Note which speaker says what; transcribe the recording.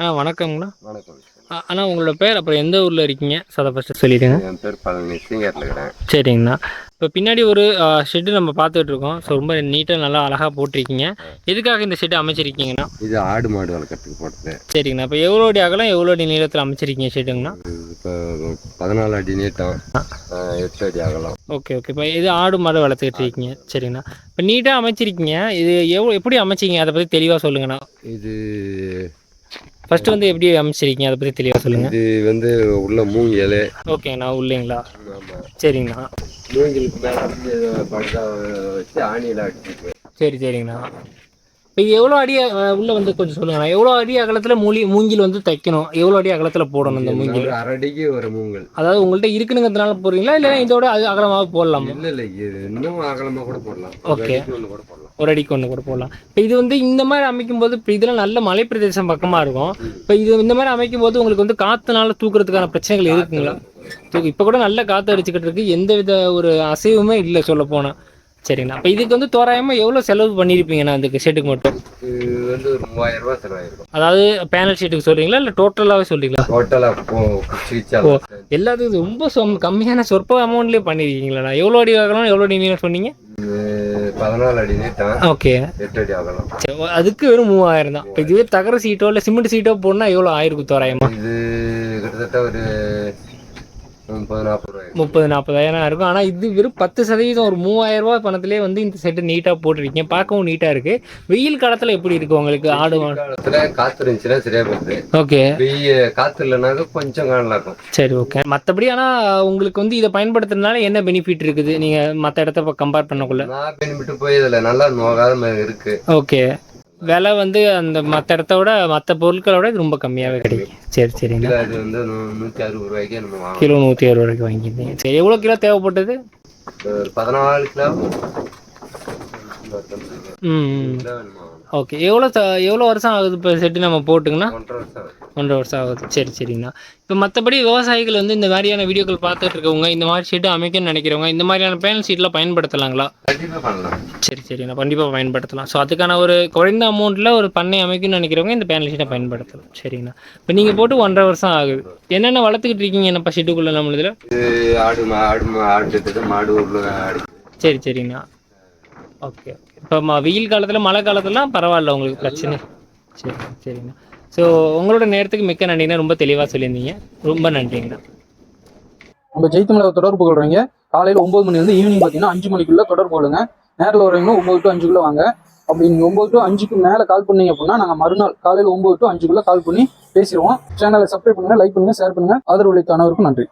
Speaker 1: அண்ணா வணக்கங்கண்ணா
Speaker 2: வணக்கம்
Speaker 1: அண்ணா உங்களோட பேர் அப்புறம் எந்த ஊரில் இருக்கீங்க? அதை ஃபஸ்ட்டு சொல்லிடுங்க.
Speaker 2: என் பேர் பழனி சிங்கரில் இருக்கிறேன்
Speaker 1: சரிங்கண்ணா. இப்போ பின்னாடி ஒரு ஷெட்டு நம்ம பார்த்துட்டு இருக்கோம். ஸோ ரொம்ப நீட்டாக நல்லா அழகாக போட்டிருக்கீங்க. எதுக்காக இந்த ஷெட்டு அமைச்சிருக்கீங்கண்ணா?
Speaker 2: இது ஆடு மாடு வளர்க்குறதுக்கு போட்டது.
Speaker 1: சரிங்கண்ணா. இப்போ எவ்வளோ அடி அகலம் எவ்வளோ அடி நீளத்தில் அமைச்சிருக்கீங்க ஷெட்டுங்கண்ணா
Speaker 2: இப்போ பதினாலு அடி நீட்டம். எட்டு அடி அகலம்.
Speaker 1: Okay okay. இப்போ இது ஆடு மாடு வளர்த்துக்கிட்டு இருக்கீங்க. சரிங்கண்ணா. இப்போ நீட்டாக அமைச்சிருக்கீங்க. இது எவ்வளோ எப்படி அமைச்சிங்க? அதை பற்றி தெளிவாக சொல்லுங்கண்ணா.
Speaker 2: இது
Speaker 1: ஃபஸ்ட்டு வந்து எப்படி அமைச்சிருக்கீங்க? அதை பற்றி தெளிவாக சொல்லுங்கள்
Speaker 2: இது வந்து உள்ள மூங்கில்
Speaker 1: ஓகேங்கண்ணா உள்ளீங்களா? சரிங்கண்ணா.
Speaker 2: மூங்கிலுக்கு மேலே வச்சு ஆணியில்
Speaker 1: சரி சரிங்கண்ணா. இப்போ இது எவ்வளோ அடி உள்ள வந்து கொஞ்சம் சொல்லுங்கண்ணா. எவ்வளோ அடி அகலத்தில் மூலி மூங்கில் வந்து தைக்கணும்? எவ்வளோ அடி அகலத்தில் போடணும் இந்த மூங்கில்
Speaker 2: அரடிக்கு ஒரு மூங்கல்.
Speaker 1: அதாவது உங்கள்கிட்ட இருக்குனுங்கிறதுனால போடுறீங்களா? இல்லை இதோட அது அகலமாக போடலாமா?
Speaker 2: இல்லை இல்லை இது இன்னும் அகலமாக கூட போடலாம். ஒன்று கூட போடலாம்.
Speaker 1: ஒரு அடிக்கு ஒன்று கூட போடலாம். இப்போ இது வந்து இந்த மாதிரி அமைக்கும் போது இப்போ இதெல்லாம் நல்ல மலை பிரதேசம் பக்கமாக இருக்கும். இப்போ இது இந்த மாதிரி அமைக்கும் போது உங்களுக்கு வந்து காற்றுனால தூக்குறதுக்கான பிரச்சனைகள் இருக்குங்களா? தூக்கு இப்போ கூட நல்ல காற்று அடிச்சுக்கிட்டு இருக்கு. எந்த வித ஒரு அசைவுமே இல்லை சொல்ல போனால் சரிங்கண்ணா. அப்போ இதுக்கு வந்து தோராயமாக எவ்வளோ செலவு பண்ணியிருப்பீங்கண்ணா இந்த ஷெட்டுக்கு மட்டும்?
Speaker 2: இது வந்து ஒரு மூவாயிரம் ரூபாய் செலவாயிருக்கும்
Speaker 1: அதாவது பேனல் ஷீட்டுக்கு சொல்கிறீங்களா இல்லை டோட்டலாகவே சொல்கிறீங்களா
Speaker 2: டோட்டலாக குச்சிச்சா
Speaker 1: எல்லாத்துக்கும் ரொம்ப சொம் கம்மியான சொற்ப அமௌண்ட்லேயே பண்ணியிருக்கீங்களா எவ்வளோ அடி ஆகலாம் எவ்வளோ அடி நீளம் சொன்னீங்க?
Speaker 2: பதினாலு அடி நீட்டம்.
Speaker 1: ஓகே.
Speaker 2: எட்டு அடி அகலம்.
Speaker 1: சரி, அதுக்கு வெறும் மூவாயிரம் தான். இப்போ இதுவே தகர சீட்டோ இல்லை சிமெண்ட் சீட்டோ போடனா எவ்வளோ ஆயிருக்கும் தோராயமா?
Speaker 2: இது கிட்டத்தட்ட ஒரு முப்பது
Speaker 1: முப்பது நாற்பதாயிரம் இருக்கும். ஆனால் இது வெறும் பத்து சதவீதம் ஒரு மூவாயிரம் ரூபாய் பணத்திலே வந்து இந்த செட்டு நீட்டாக போட்டிருக்கீங்க. பார்க்கவும் நீட்டாக இருக்குது வெயில் காலத்தில் எப்படி இருக்கு உங்களுக்கு ஆடு
Speaker 2: காலத்துல காத்து இருந்துச்சுன்னா சரியா போகுது.
Speaker 1: ஓகே.
Speaker 2: காத்து இல்லைனாக்க கொஞ்சம் காணலாம் இருக்கும்
Speaker 1: சரி ஓகே மற்றபடி ஆனால் உங்களுக்கு வந்து இதை பயன்படுத்துறதுனால என்ன பெனிஃபிட் இருக்குது? நீங்கள் மற்ற இடத்த கம்பேர் பண்ணக்குள்ள.
Speaker 2: நான் பெனிமிட்டு போய் இதுல நல்லா நோகாத இருக்கு.
Speaker 1: ஓகே விலை வந்து அந்த மற்ற இடத்த விட மற்ற பொருட்களோட இது ரொம்ப கம்மியாகவே கிடைக்கும் சரி சரிங்க
Speaker 2: இது வந்து நூ- நூத்தி அறுபது ரூபாய்க்கு நம்ம
Speaker 1: கிலோ நூற்றி அறுபது ரூபாய்க்கு வாங்கியிருந்தீங்க. சரி எவ்வளோ கிலோ தேவைப்பட்டது?
Speaker 2: ஒரு பதினாலு கிலோ.
Speaker 1: ம் ம்.
Speaker 2: கிலோ வேணுமா
Speaker 1: ஓகே. எவ்வளோ எவ்வளோ வருஷம் ஆகுது இப்போ செட்டு நம்ம போட்டுங்கன்னா
Speaker 2: ஒன்றரை வருஷம் ஆகுது.
Speaker 1: வருஷம் சரி சரிங்கண்ணா. இப்போ மற்றபடி விவசாயிகள் வந்து இந்த மாதிரியான வீடியோக்கள் பார்த்துட்டு இருக்கவங்க இந்த மாதிரி ஷீட்டு அமைக்கணும்னு நினைக்கிறவங்க இந்த மாதிரியான பேனல் ஷீட்லாம் பயன்படுத்தலாங்களா? சரி சரிண்ணா கண்டிப்பாக பயன்படுத்தலாம். ஸோ அதுக்கான ஒரு குறைந்த அமௌண்ட்டில் ஒரு பண்ணை அமைக்கணும்னு நினைக்கிறவங்க இந்த பேனல் ஷீட்டை பயன்படுத்தலாம். சரிங்கண்ணா. இப்போ நீங்கள் போட்டு ஒன்றரை வருஷம் ஆகுது. என்னென்ன வளர்த்துக்கிட்டு இருக்கீங்க என்னப்பா ஷீட்டுக்குள்ளே நம்மளதில்
Speaker 2: ஆடு ஆடு மாடு
Speaker 1: சரி சரிங்கண்ணா. ஓகே இப்போ வெயில் காலத்தில் மழை காலத்துலலாம் பரவாயில்ல உங்களுக்கு பிரச்சனை. சரி சரிங்கண்ணா ஸோ உங்களோட நேரத்துக்கு மிக்க நன்றிண்ணா ரொம்ப தெளிவாக சொல்லியிருந்தீங்க. ரொம்ப நன்றிங்கண்ணா
Speaker 3: நம்ம ஜெயித்தமலை தொடர்பு கொள்றீங்க. காலையில் ஒம்பது மணிலேருந்து ஈவினிங் பார்த்தீங்கன்னா அஞ்சு மணிக்குள்ள தொடர்பு கொள்ளுங்க. நேரில் வரீங்கன்னா ஒம்பது டு அஞ்சுக்குள்ள வாங்க. அப்படி நீங்கள் ஒம்பது டு அஞ்சுக்கு மேலே கால் பண்ணீங்க அப்படின்னா நாங்கள் மறுநாள் காலையில் ஒம்பது டு அஞ்சுக்குள்ள கால் பண்ணி பேசிடுவோம். சேனலை சப்ஸ்கிரைப் பண்ணுங்க லைக் பண்ணுங்க ஷேர் பண்ணுங்க. ஆதரவு அளித்த அனைவருக்கும் நன்றி.